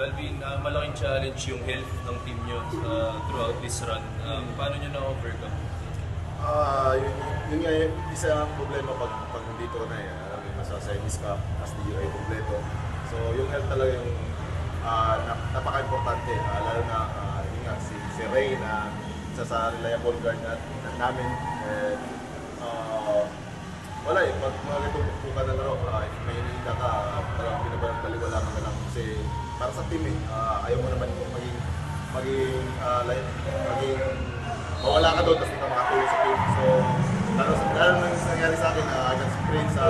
Calvin, ah, malaking challenge yung health ng team nyo ah, throughout this run. Um, paano nyo na-overcome? Ah, yun, yun nga isa ang problema pag pag dito na eh. Alam mo, nasa semis ka, as di ay kompleto. So, yung health talaga yung na, napaka-importante. Ah, lalo na, ah, yun nga, si, si Ray na isa sa reliable guard na, na namin. And, ah, wala eh, pag mga ganitong puka na laro, ah, if may iniinda ka, ah, talagang binabalang baliwala ka na. Kasi para sa team eh, ah, ayaw mo naman maging, maging, ah, like, maging mawala ka doon tapos hindi ka makatulong sa team. So, lalo, lalo nang nangyari sa akin, uh, I got sprained sa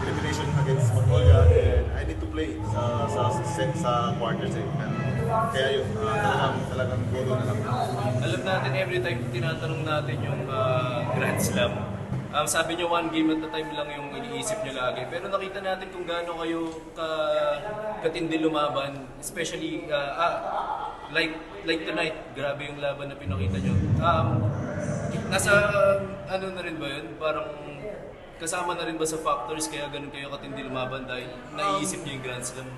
elimination against Mongolia and I need to play sa sa sa, sa quarters eh. Kaya yun, ah, talagang, talagang goal na lang. Alam natin every time tinatanong natin yung ah, Grand Slam. Um, sabi niyo one game at a time lang yung iniisip niyo lagi. Pero nakita natin kung gaano kayo ka, katindi lumaban. Especially, ah, ah, like, like tonight, grabe yung laban na pinakita niyo. Um, nasa, ano na rin ba yun? Parang kasama na rin ba sa factors kaya ganun kayo katindi lumaban dahil naiisip niyo yung Grand Slam?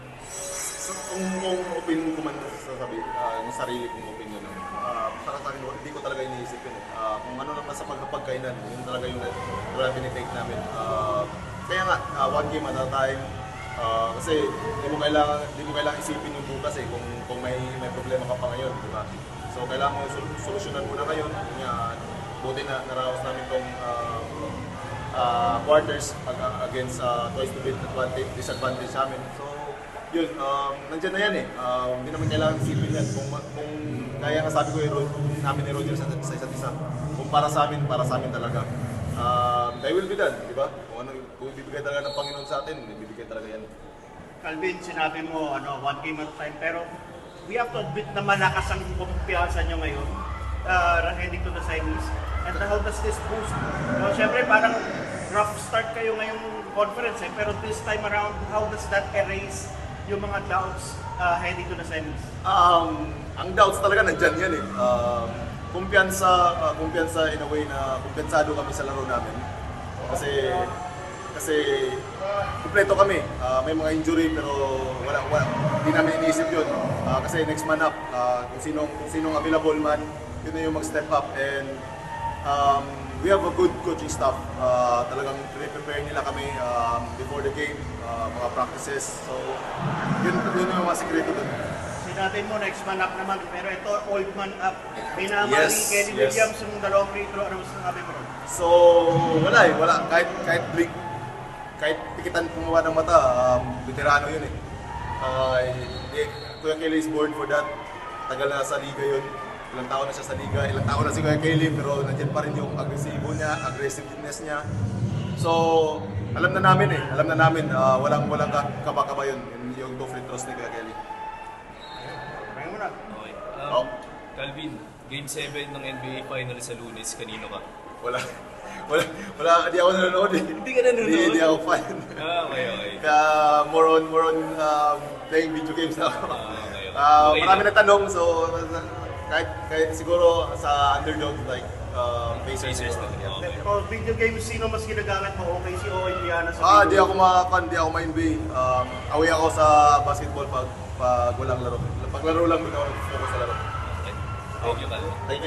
So, kung, kung opinion ko man sasabi, uh, yung sarili kong opinion, uh, pagkapagkainan, yun talaga yung talaga binitake namin. Uh, kaya nga, uh, one game at a time, uh, kasi hindi mo kailangan, hindi mo kailangan isipin yung bukas eh, kung, kung may, may problema ka pa ngayon, di ba? So, kailangan mo sol- solusyonan muna ngayon. Nga, buti na naraos namin tong uh, uh, quarters ag- against uh, twice to beat advantage, disadvantage sa amin. So, yun, um, nandyan na yan eh. Um, hindi naman kailangan isipin yan. Kung, kung kaya nga sabi ko namin ni Roger sa, sa isa't isa, kung para sa amin, para sa amin talaga. Um, they will be done, di ba? Kung ano, kung ibibigay talaga ng Panginoon sa atin, ibibigay talaga yan. Calvin, sinabi mo, ano, one game at a time, pero we have to admit na malakas ang kumpiyansa nyo ngayon uh, heading to the semis. And how does this boost? No, Siyempre, parang rough start kayo ngayong conference eh, pero this time around, how does that erase yung mga doubts uh, heading to the semis? Um, ang doubts talaga nandyan yan eh. Um, kumpiyansa, uh, kumpiyansa in a way na kumpiyensado kami sa laro namin. Kasi kasi kumpleto kami. Ah, may mga injury pero wala wala hindi namin iniisip 'yun. Ah, kasi next man up, ah, kung sino kung sinong available man, yun na yung mag-step up and um, we have a good coaching staff. Ah, talagang pre-prepare nila kami um, before the game, ah, mga practices. So, yun, yun yung mga sekreto doon. Sinabi mo, next man up naman, pero ito, old man up. Pinamali Yes, Kenny yes. Williams yung dalawang free throw. Ano mas sinabi mo? So, wala eh, wala. Kahit, kahit blink, kahit pikitan kumuha ng mata, um, veterano yun eh. Uh, eh, Kuya Kelly is born for that. Tagal na sa liga yun. Ilang taon na siya sa liga, ilang taon na si Kuya Kelly, pero nandiyan pa rin yung agresibo niya, aggressiveness niya. So, alam na namin eh, alam na namin, ah, walang walang ka- kaba-kaba yun, yung, two free throws ni Kuya Kelly. Kaya mo na. Okay. Oh. Um, Calvin, Game 7 ng NBA Finals sa lunes, kanino ka? Wala, wala, wala, di ako nanonood eh. Hindi ka nanonood? Hindi, hindi ako fan. Ah, okay, okay. Kaya more on more on um, playing video games na ako. Ah, okay, okay. Ah, Okay marami lang. na tanong so kahit, kahit siguro sa underdog like uh, Pacers. Pacers siguro. na. Okay. Pero video games, sino mas ginagamit mo? Okay si Owen Liana sa Ah, di video ako makakan, di ako ma-NBA. Um, away ako sa basketball pag pag walang laro. Pag laro lang, hindi ako focus sa laro. Okay. Thank you. Thank you.